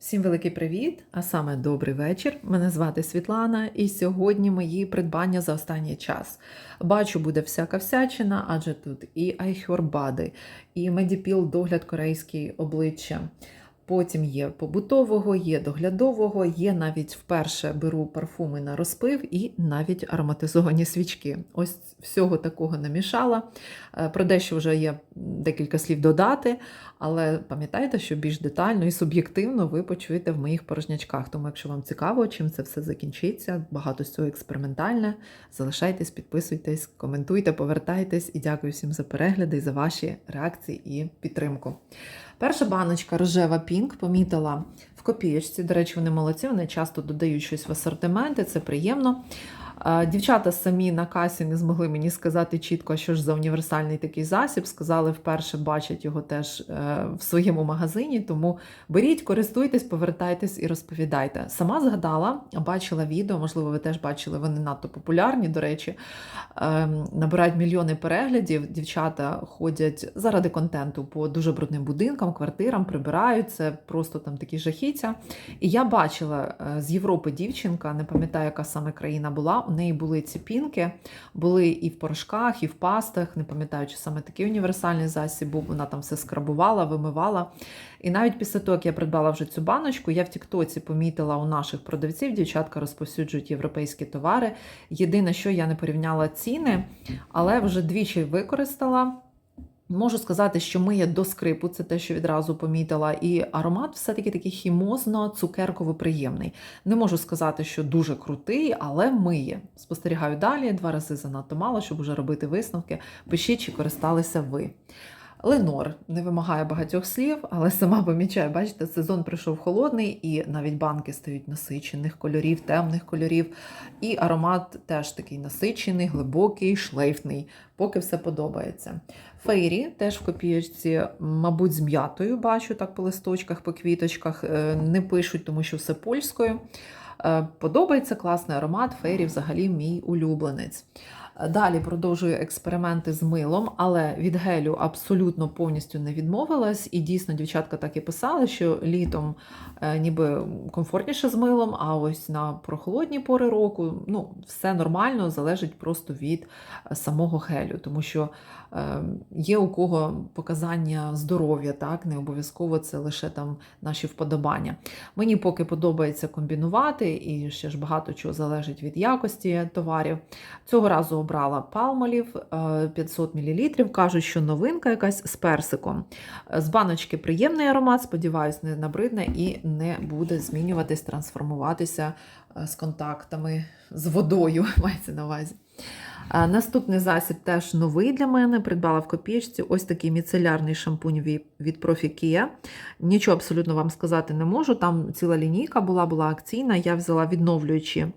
Всім великий привіт, а саме добрий вечір. Мене звати Світлана, і сьогодні мої придбання за останній час. Бачу, буде всяка всячина, адже тут і Айхорбади, і Медіпіл догляд корейський обличчя. Потім є побутового, є доглядового, є навіть вперше беру парфуми на розпив і навіть ароматизовані свічки. Ось всього такого намішала. Е, Про дещо вже є декілька слів додати, але пам'ятайте, що більш детально і суб'єктивно ви почуєте в моїх порожнячках. Тому, якщо вам цікаво, чим це все закінчиться, багато з цього експериментальне. Залишайтесь, підписуйтесь, коментуйте, повертайтесь і дякую всім за перегляди за ваші реакції і підтримку. Перша баночка рожева Пінк помітила в копієчці. До речі, вони молодці, вони часто додають щось в асортименти, це приємно. Дівчата самі на касі не змогли мені сказати чітко, що ж за універсальний такий засіб. Сказали, вперше бачать його теж е, в своєму магазині. Тому беріть, користуйтесь, повертайтесь і розповідайте. Сама згадала, бачила відео, можливо, ви теж бачили, вони надто популярні, до речі, е, набирають мільйони переглядів. Дівчата ходять заради контенту по дуже брудним будинкам, квартирам, прибирають це просто там такі жахіття. І я бачила е, з Європи дівчинка, не пам'ятаю, яка саме країна була. У неї були ці пінки, були і в порошках, і в пастах. Не пам'ятаю, чи саме такий універсальний засіб був. Вона там все скрабувала, вимивала. І навіть після того, як я придбала вже цю баночку, я в Тіктоці помітила у наших продавців, дівчатка розповсюджують європейські товари. Єдине, що я не порівняла ціни, але вже двічі використала. Можу сказати, що миє до скрипу, це те, що відразу помітила, і аромат все-таки такий хімозно-цукерково приємний. Не можу сказати, що дуже крутий, але миє. Спостерігаю далі, два рази занадто мало, щоб вже робити висновки. Пишіть, чи користалися ви. Ленор не вимагає багатьох слів, але сама помічаю, бачите, сезон прийшов холодний, і навіть банки стають насичених кольорів, темних кольорів. І аромат теж такий насичений, глибокий, шлейфний, поки все подобається. Фейрі теж в копієчці, мабуть, з м'ятою бачу так по листочках, по квіточках. Е, Не пишуть, тому що все польською. Е, Подобається класний аромат. Фейрі взагалі мій улюбленець. Далі продовжую експерименти з милом, але від гелю абсолютно повністю не відмовилась. І дійсно, дівчатка так і писали, що літом е, ніби комфортніше з милом, а ось на прохолодні пори року ну, все нормально, залежить просто від е, самого гелю, тому що е, є у кого показання здоров'я, так, не обов'язково це лише там наші вподобання. Мені поки подобається комбінувати, і ще ж багато чого залежить від якості товарів. Цього разу обрала палмолів 500 мл. Кажуть, що новинка якась з персиком. З баночки приємний аромат, сподіваюсь, не набридне і не буде змінюватись, трансформуватися е, з контактами з водою. Мається на увазі. Е, Наступний засіб теж новий для мене. Придбала в копієчці ось такий міцелярний шампунь від Profikia. Нічого абсолютно вам сказати не можу. Там ціла лінійка була, була акційна. Я взяла відновлюючі е,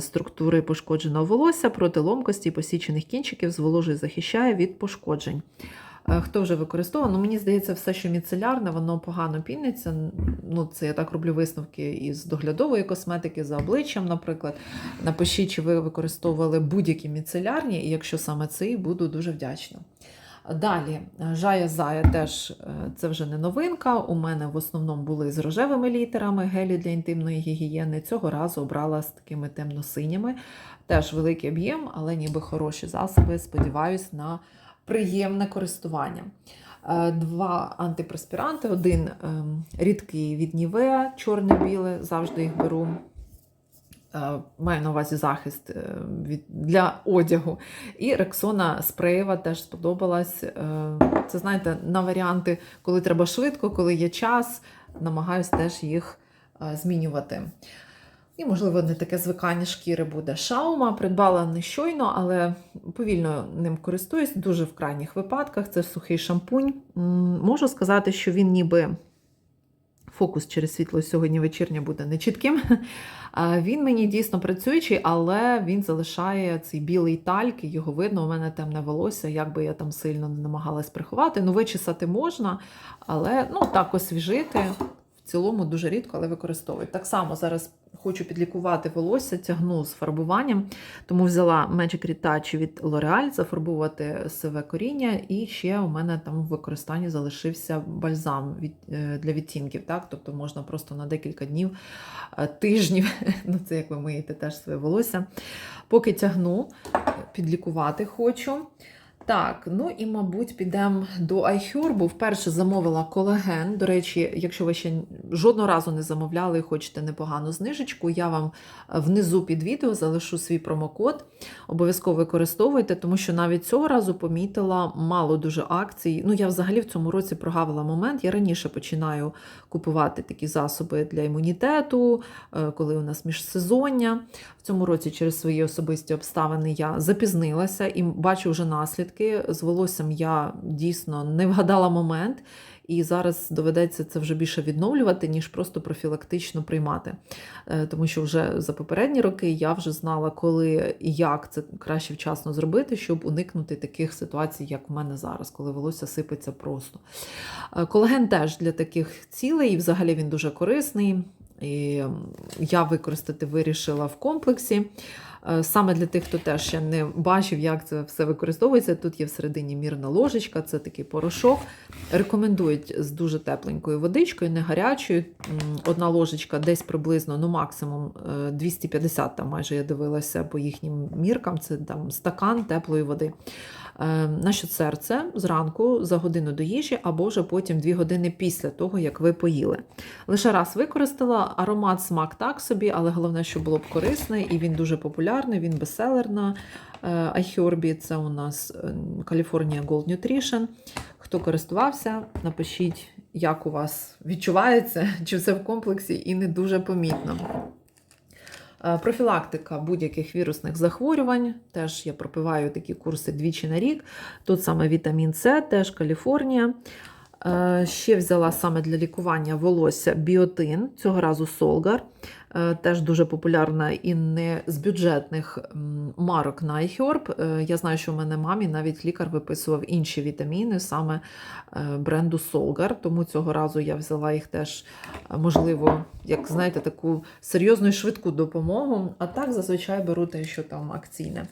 структури пошкодженого волосся проти ломкості і посічених кінчиків, зволожує, захищає від пошкоджень. Е, Хто вже використовував? Ну, мені здається, все, що міцелярне, воно погано піниться. Ну, це я так роблю висновки із доглядової косметики за обличчям, наприклад. Напишіть, чи ви використовували будь-які міцелярні, і якщо саме цей, буду дуже вдячна. Далі, Жая Зая теж е, це вже не новинка. У мене в основному були з рожевими літерами гелі для інтимної гігієни. Цього разу обрала з такими темно-синіми. Теж великий об'єм, але ніби хороші засоби. Сподіваюсь на приємне користування. Е, Два антипреспіранти, один ем, рідкий від Нівеа, чорне-біле, завжди їх беру. Е, Маю на увазі захист е, для одягу. І Рексона спреєва теж сподобалась. Е, Це, знаєте, на варіанти, коли треба швидко, коли є час, намагаюсь теж їх змінювати. І, можливо, не таке звикання шкіри буде. Шаума придбала не щойно, але повільно ним користуюсь дуже в крайніх випадках. Це сухий шампунь. Можу сказати, що він ніби фокус через світло сьогодні вечірнє буде нечітким. Він мені дійсно працюючий, але він залишає цей білий тальк, його видно, у мене темне волосся, як би я там сильно не намагалась приховати. Ну, вичесати можна, але ну, так освіжити в цілому дуже рідко, але використовують. Так само зараз хочу підлікувати волосся, тягну з фарбуванням, тому взяла Magic Retouch від L'Oreal, зафарбувати сиве коріння, і ще у мене там в використанні залишився бальзам від, е, для відтінків. Так? Тобто можна просто на декілька днів, е, тижнів, ну це як ви миєте теж своє волосся. Поки тягну, підлікувати хочу. Так, ну і, мабуть, підемо до iHerb. Вперше замовила колаген. До речі, якщо ви ще жодного разу не замовляли і хочете непогану знижечку, я вам внизу під відео залишу свій промокод. Обов'язково використовуйте, тому що навіть цього разу помітила мало дуже акцій. Ну, я взагалі в цьому році прогавила момент. Я раніше починаю купувати такі засоби для імунітету, е, коли у нас міжсезоння. В цьому році через свої особисті обставини я запізнилася і бачу вже наслідки. З волоссям я дійсно не вгадала момент, і зараз доведеться це вже більше відновлювати, ніж просто профілактично приймати. Е, Тому що вже за попередні роки я вже знала, коли і як це краще вчасно зробити, щоб уникнути таких ситуацій, як в мене зараз, коли волосся сипеться просто. Е, Колаген теж для таких цілей, і взагалі він дуже корисний. І я використати вирішила в комплексі. Е, Саме для тих, хто теж ще не бачив, як це все використовується. Тут є всередині мірна ложечка, це такий порошок. Рекомендують з дуже тепленькою водичкою, не гарячою. Одна ложечка десь приблизно, ну максимум е, 250, там майже я дивилася по їхнім міркам. Це там стакан теплої води. Е, На що серце зранку за годину до їжі, або вже потім 2 години після того, як ви поїли. Лише раз використала аромат смак так собі, але головне, щоб було б корисне, і він дуже популярний, він бестселер на е. Це у нас е, California Gold Nutrition. Хто користувався, напишіть, як у вас відчувається, чи все в комплексі і не дуже помітно. Е, Профілактика будь-яких вірусних захворювань. Теж я пропиваю такі курси двічі на рік. Тут саме вітамін С, теж Каліфорнія. Е, Ще взяла саме для лікування волосся біотин, цього разу Солгар. Е, Теж дуже популярна і не з бюджетних марок на iHerb. Е, Я знаю, що в мене мамі навіть лікар виписував інші вітаміни саме бренду Солгар, тому цього разу я взяла їх теж, можливо, як знаєте, таку серйозну і швидку допомогу. А так зазвичай беру те, що там акційне.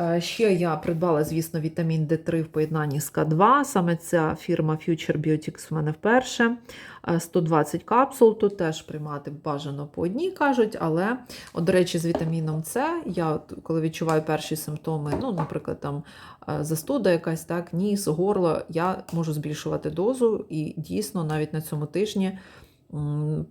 Е, Ще я придбала, звісно, вітамін D3 в поєднанні з К2. Саме ця фірма Future Biotics в мене вперше. Е, 120 капсул. Тут теж приймати бажано по одній, кажуть. Але, от, до речі, з вітаміном С, я от, коли відчуваю перші симптоми, ну, наприклад, там е, застуда якась, так, ніс, горло, я можу збільшувати дозу. І дійсно, навіть на цьому тижні.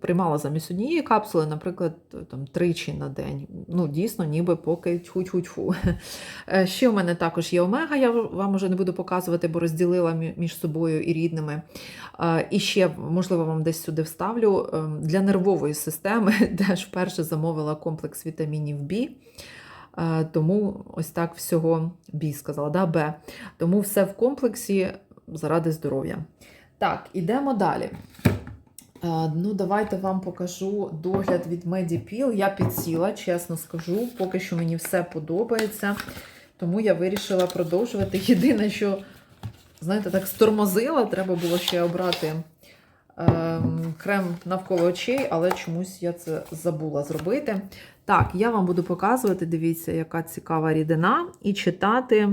Приймала замість однієї капсули, наприклад, там тричі на день. Ну, дійсно, ніби поки тьфу-тьфу-тьфу. Е, Ще у мене також є омега, я вам вже не буду показувати, бо розділила між собою і рідними. Е, І ще, можливо, вам десь сюди вставлю е, для нервової системи, теж вперше замовила комплекс вітамінів B. Е, Тому ось так всього B сказала, да, Б. Тому все в комплексі заради здоров'я. Так, ідемо далі. Е, Ну, давайте вам покажу догляд від Medipil. Я підсіла, чесно скажу. Поки що мені все подобається. Тому я вирішила продовжувати. Єдине, що, знаєте, так стормозила, треба було ще обрати ем, крем навколо очей, але чомусь я це забула зробити. Так, я вам буду показувати, дивіться, яка цікава рідина, і читати,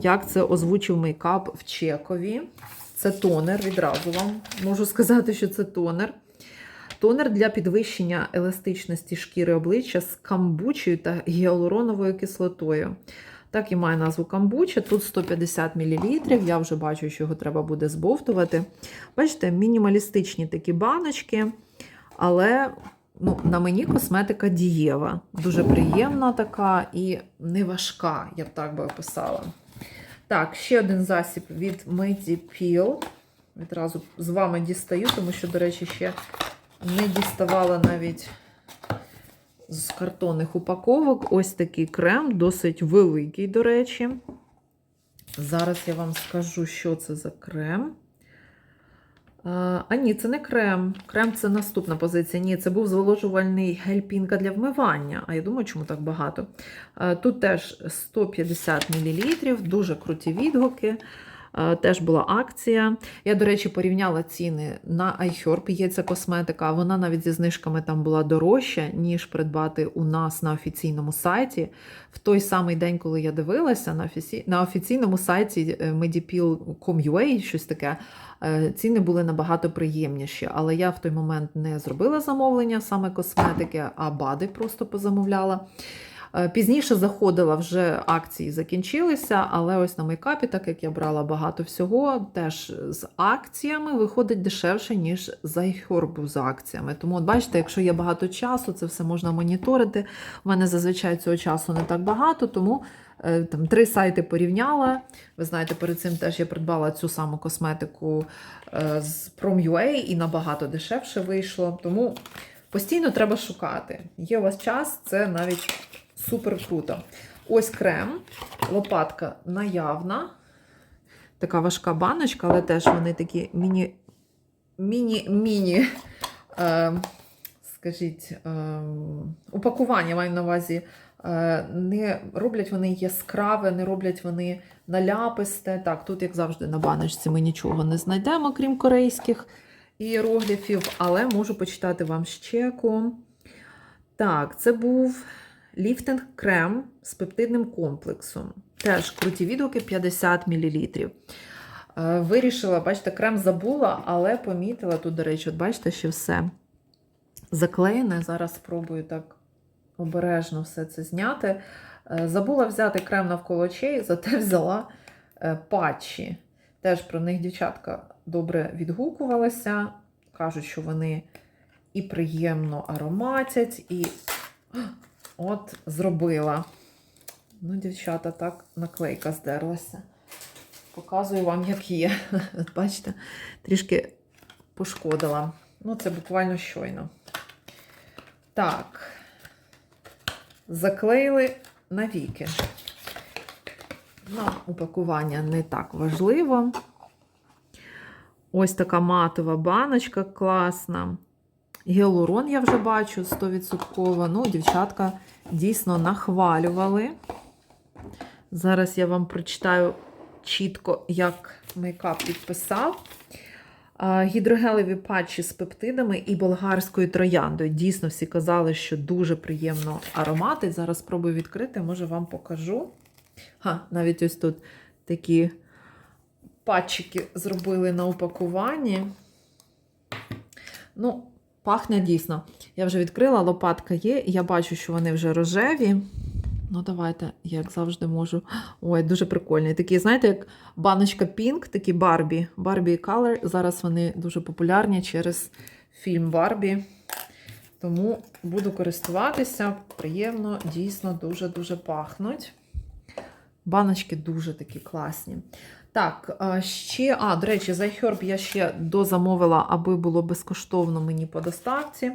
як це озвучив мейкап в Чекові. Це тонер, відразу вам можу сказати, що це тонер. Тонер для підвищення еластичності шкіри обличчя з камбучею та гіалуроновою кислотою. Так і має назву камбуча. Тут 150 мл. Я вже бачу, що його треба буде збовтувати. Бачите, мінімалістичні такі баночки, але ну, на мені косметика дієва. Дуже приємна така і не важка, я б так би описала. Так, ще один засіб від Medipil. Відразу з вами дістаю, тому що, до речі, ще не діставала навіть з картонних упаковок. Ось такий крем, досить великий, до речі. Зараз я вам скажу, що це за крем. А, ні, це не крем. Крем це наступна позиція. Ні, це був зволожувальний гель-пінка для вмивання. А я думаю, чому так багато. Тут теж 150 мл, дуже круті відгуки. Е, Теж була акція. Я, до речі, порівняла ціни на iHerb, є ця косметика. Вона навіть зі знижками там була дорожча, ніж придбати у нас на офіційному сайті. В той самий день, коли я дивилася на, офіці... на офіційному сайті е, medipil.com.ua, щось таке, е, ціни були набагато приємніші. Але я в той момент не зробила замовлення саме косметики, а бади просто позамовляла. Е, Пізніше заходила, вже акції закінчилися, але ось на мейкапі, так як я брала багато всього, теж з акціями виходить дешевше, ніж за iHerb з акціями. Тому, от бачите, якщо є багато часу, це все можна моніторити. У мене зазвичай цього часу не так багато, тому е, там три сайти порівняла. Ви знаєте, перед цим теж я придбала цю саму косметику е, з Prom.ua і набагато дешевше вийшло. Тому постійно треба шукати. Є у вас час, це навіть супер круто. Ось крем, лопатка наявна. Така важка баночка, але теж вони такі міні, міні-міні, е, скажіть, е, упакування маю на увазі. Е, не роблять вони яскраве, не роблять вони наляписте. Так, тут, як завжди, на баночці ми нічого не знайдемо, крім корейських іерогліфів, але можу почитати вам з чеку. Так, це був ліфтинг крем з пептидним комплексом. Теж круті відгуки 50 мл. Е, Вирішила, бачите, крем забула, але помітила тут, до речі, от бачите, що все заклеєне. Зараз спробую так обережно все це зняти. Е, Забула взяти крем навколо очей, зате взяла е, патчі. Теж про них дівчатка добре відгукувалася. Кажуть, що вони і приємно ароматять, і от зробила. Ну, дівчата, так наклейка здерлася. Показую вам, як є. От бачите, трішки пошкодила. Ну, це буквально щойно. Так. Заклеїли навіки. Ну, упакування не так важливо. Ось така матова баночка класна. Гіалурон я вже бачу 100%. Ну, дівчатка дійсно нахвалювали. Зараз я вам прочитаю чітко, як мейкап підписав. Гідрогелеві патчі з пептидами і болгарською трояндою. Дійсно, всі казали, що дуже приємно аромати. Зараз спробую відкрити, може вам покажу. Ха, навіть ось тут такі патчики зробили на упакуванні. Ну, пахне дійсно. Я вже відкрила, лопатка є, і я бачу, що вони вже рожеві. Ну, давайте, як завжди можу. Ой, дуже прикольні. Такі, знаєте, як баночка Pink, такі Барбі. Барбі Color. Зараз вони дуже популярні через фільм Барбі. Тому буду користуватися. Приємно, дійсно, дуже-дуже пахнуть. Баночки дуже такі класні. Так, ще, а, до речі, за iHerb я ще дозамовила, аби було безкоштовно мені по доставці.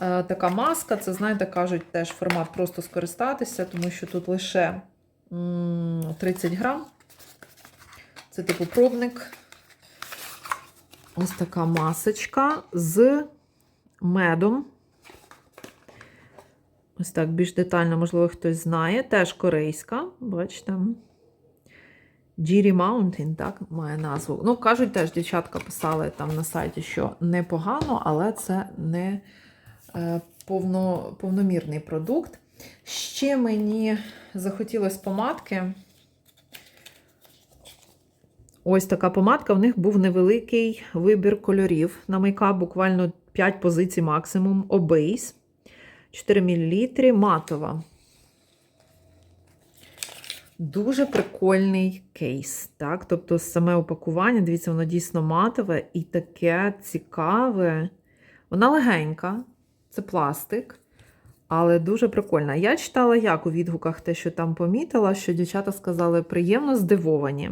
Е, Така маска, це, знаєте, кажуть, теж формат просто скористатися, тому що тут лише 30 грам. Це типу пробник. Ось така масочка з медом. Ось так, більш детально, можливо, хтось знає. Теж корейська, бачите. Джірі Mountain, так, має назву. Ну, кажуть, теж дівчатка писали там на сайті, що непогано, але це не е, повно, повномірний продукт. Ще мені захотілося помадки. Ось така помадка. В них був невеликий вибір кольорів. На мейкап буквально 5 позицій максимум. Обейс. 4 мл матова. Дуже прикольний кейс. Так? Тобто саме опакування, дивіться, воно дійсно матове і таке цікаве. Вона легенька, це пластик, але дуже прикольна. Я читала, як у відгуках те, що там помітила, що дівчата сказали, приємно здивовані.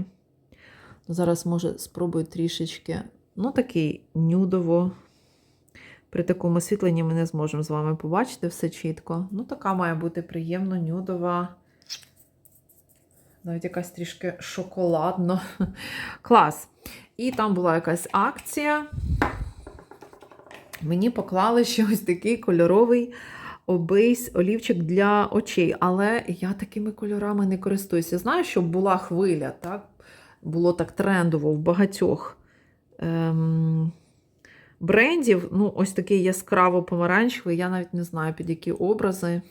Ну, Зараз, може, спробую трішечки. Ну, такий нюдово. При такому освітленні ми не зможемо з вами побачити все чітко. Ну, така має бути приємно нюдова. Навіть якась трішки шоколадно. Клас. І там була якась акція. Мені поклали ще ось такий кольоровий обейс олівчик для очей. Але я такими кольорами не користуюся. Знаю, що була хвиля, так? було так трендово в багатьох ем, брендів. Ну, ось такий яскраво помаранчевий, я навіть не знаю, під які образи.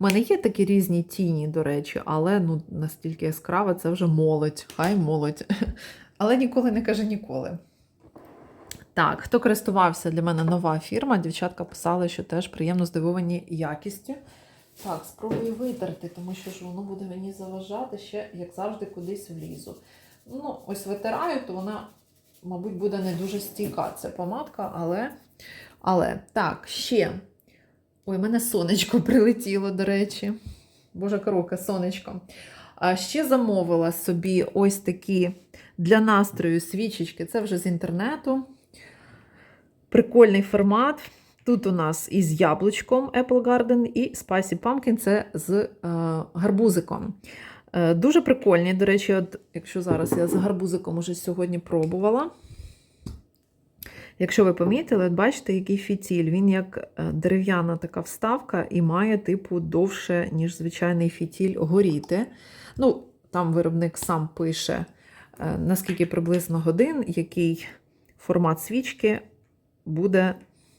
У мене є такі різні тіні, до речі, але ну, настільки яскрава, це вже молодь, хай молодь. Але ніколи не каже ніколи. Так, хто користувався для мене нова фірма, дівчатка писали, що теж приємно здивовані якістю. Так, спробую витерти, тому що ж воно буде мені заважати ще, як завжди, кудись влізу. Ну, ось витираю, то вона, мабуть, буде не дуже стійка ця помадка, але. Але так, ще. Ой, мене сонечко прилетіло, до речі. Боже коровка, сонечко. А ще замовила собі ось такі для настрою свічечки. Це вже з інтернету. Прикольний формат. Тут у нас із яблучком Apple Garden і Spicy Pumpkin це з е, гарбузиком. Е, дуже прикольні, до речі, от, якщо зараз я з гарбузиком уже сьогодні пробувала. Якщо ви помітили, от бачите, який фітіль. Він як е, дерев'яна така вставка і має, типу, довше, ніж звичайний фітіль горіти. Ну, там виробник сам пише, е, наскільки приблизно годин, який формат свічки буде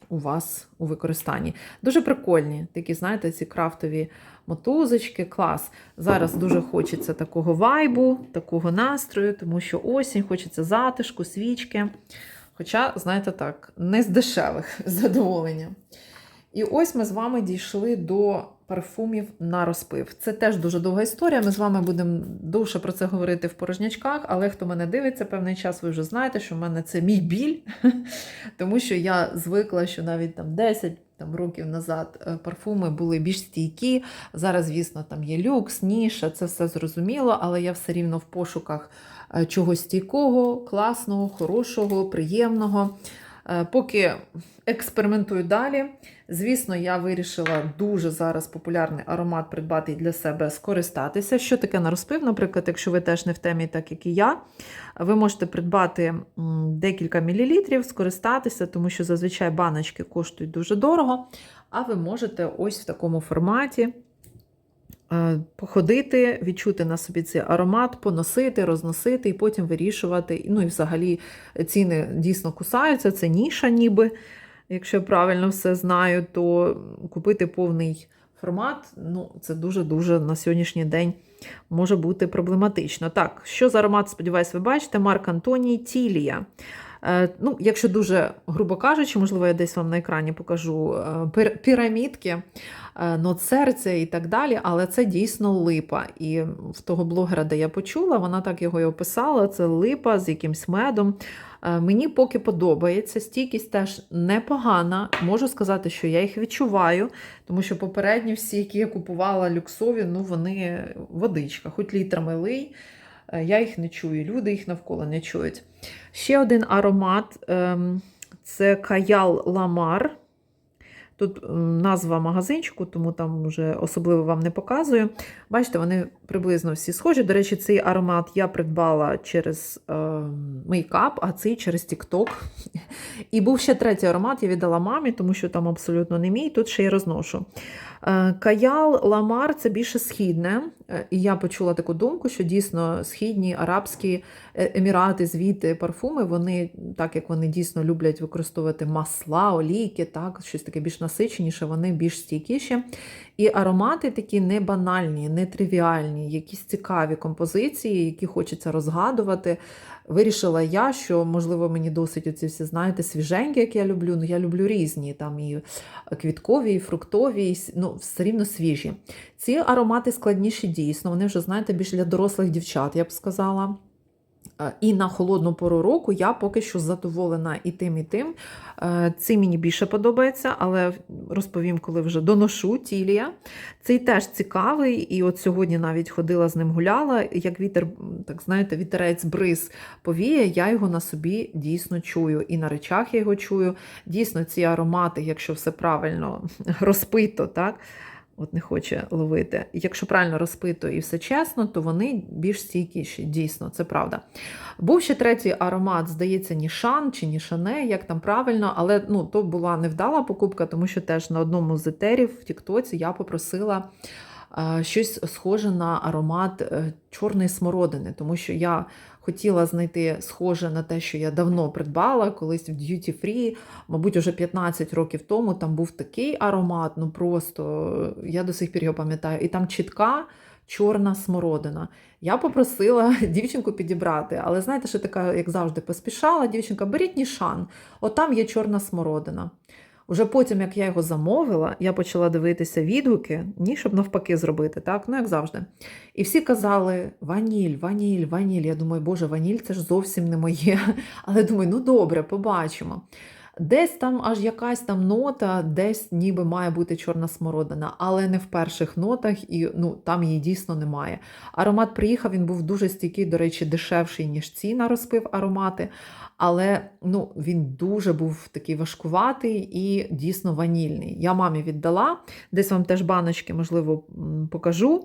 у вас у використанні. Дуже прикольні, такі, знаєте, ці крафтові мотузочки, клас. Зараз дуже хочеться такого вайбу, такого настрою, тому що осінь, хочеться затишку, свічки. Хоча, знаєте так, не з дешевих задоволення. І ось ми з вами дійшли до парфумів на розпив. Це теж дуже довга історія. Ми з вами будемо довше про це говорити в порожнячках, але хто мене дивиться певний час, ви вже знаєте, що в мене це мій біль, тому що я звикла, що навіть там 10 там, років назад е, парфуми були більш стійкі. Зараз, звісно, там є люкс, ніша, це все зрозуміло, але я все рівно в пошуках е, чогось стійкого, класного, хорошого, приємного. Е, Поки експериментую далі. Звісно, я вирішила дуже зараз популярний аромат придбати для себе скористатися. Що таке на розпив? Наприклад, якщо ви теж не в темі, так як і я, ви можете придбати декілька мілілітрів, скористатися, тому що зазвичай баночки коштують дуже дорого. А ви можете ось в такому форматі походити, відчути на собі цей аромат, поносити, розносити і потім вирішувати. Ну і взагалі ціни дійсно кусаються, це ніша ніби. Якщо я правильно все знаю, то купити повний формат, ну, це дуже-дуже на сьогоднішній день може бути проблематично. Так, що за аромат, сподіваюсь, ви бачите, Марк Антоній Тілія. Е, ну, якщо дуже грубо кажучи, можливо, я десь вам на екрані покажу е, пірамідки, е, і так далі, але це дійсно липа. І в того блогера, де я почула, вона так його і описала: це липа з якимсь медом. Мені поки подобається, стійкість теж непогана. Можу сказати, що я їх відчуваю, тому що попередні всі, які я купувала люксові, ну вони водичка, хоч літрами лий. Е, Я їх не чую, люди їх навколо не чують. Ще один аромат ем, це Каял Ламар. Тут назва магазинчику, тому там вже особливо вам не показую. Бачите, вони приблизно всі схожі. До речі, цей аромат я придбала через е, мейкап, а цей через TikTok. І був ще третій аромат, я віддала мамі, тому що там абсолютно не мій. Тут ще й розношу. Е, Каял Ламар це більше східне. Е, І я почула таку думку, що дійсно східні арабські емірати, звіти, парфуми, вони, так як вони дійсно люблять використовувати масла, олійки, так, щось таке більш насиченіше, вони більш стійкіші. І аромати такі не банальні, не тривіальні, якісь цікаві композиції, які хочеться розгадувати. Вирішила я, що, можливо, мені досить оці всі, знаєте, свіженькі, як я люблю. Ну, я люблю різні, там і квіткові, і фруктові, і ну, все рівно свіжі. Ці аромати складніші дійсно, вони вже, знаєте, більш для дорослих дівчат, я б сказала. Е, І на холодну пору року я поки що задоволена і тим, і тим. Е, Цей мені більше подобається, але розповім, коли вже доношу тілія. Цей теж цікавий, і от сьогодні навіть ходила з ним гуляла. Як вітер, так знаєте, вітерець бриз повіє, я його на собі дійсно чую. І на речах я його чую. Дійсно, ці аромати, якщо все правильно розпито, так. От не хоче ловити. Якщо правильно розпито і все чесно, то вони більш стійкіші. Дійсно, це правда. Був ще третій аромат, здається, Нішан чи Нішане, як там правильно, але ну, то була невдала покупка, тому що теж на одному з етерів в Тіктоці я попросила е, щось схоже на аромат е, чорної смородини, тому що я хотіла знайти схоже на те, що я давно придбала колись в Duty Free, мабуть, уже 15 років тому там був такий аромат, ну просто е, я до сих пір його пам'ятаю. І там чітка чорна смородина. Я попросила дівчинку підібрати, але знаєте, що така, як завжди, поспішала. Дівчинка, беріть нішан, от там є чорна смородина. Уже потім, як я його замовила, я почала дивитися відгуки, ні, щоб навпаки зробити, так, ну як завжди. І всі казали: ваніль, ваніль, ваніль. Я думаю, боже, ваніль це ж зовсім не моє. Але думаю, ну добре, побачимо. Десь там аж якась там нота, десь ніби має бути чорна смородина, але не в перших нотах, і ну, там її дійсно немає. Аромат приїхав, він був дуже стійкий, до речі, дешевший, ніж ці на розпив аромати. Але ну, він дуже був такий важкуватий і дійсно ванільний. Я мамі віддала, десь вам теж баночки, можливо, покажу.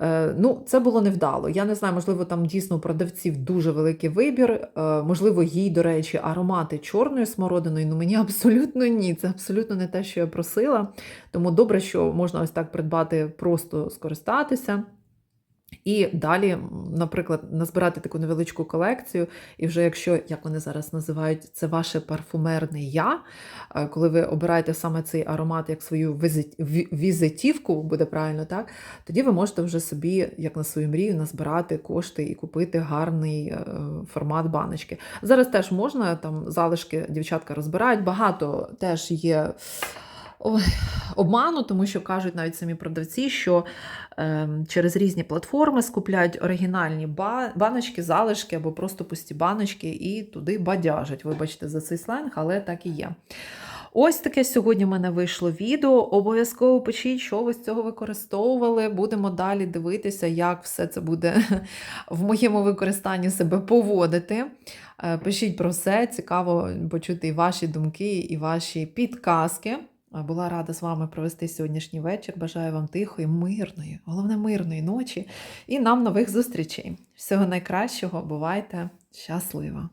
Е, Ну, це було невдало. Я не знаю, можливо, там дійсно у продавців дуже великий вибір. Е, Можливо, їй, до речі, аромати чорної смородиної. Ну мені абсолютно ні. Це абсолютно не те, що я просила. Тому добре, що можна ось так придбати, просто скористатися. І далі, наприклад, назбирати таку невеличку колекцію, і вже якщо, як вони зараз називають, це ваше парфумерне я, е, коли ви обираєте саме цей аромат як свою візитівку, буде правильно так, тоді ви можете вже собі, як на свою мрію, назбирати кошти і купити гарний е, формат баночки. Зараз теж можна, там залишки дівчатка розбирають, багато теж є. Обману, тому що кажуть навіть самі продавці, що е, через різні платформи скупляють оригінальні ба- баночки, залишки або просто пусті баночки і туди бадяжать. Вибачте за цей сленг, але так і є. Ось таке сьогодні в мене вийшло відео. Обов'язково пишіть, що ви з цього використовували. Будемо далі дивитися, як все це буде в моєму використанні себе поводити. Е, Пишіть про все, цікаво почути і ваші думки, і ваші підказки. Була рада з вами провести сьогоднішній вечір. Бажаю вам тихої, мирної, головне мирної ночі і нам нових зустрічей. Всього найкращого, бувайте щасливо!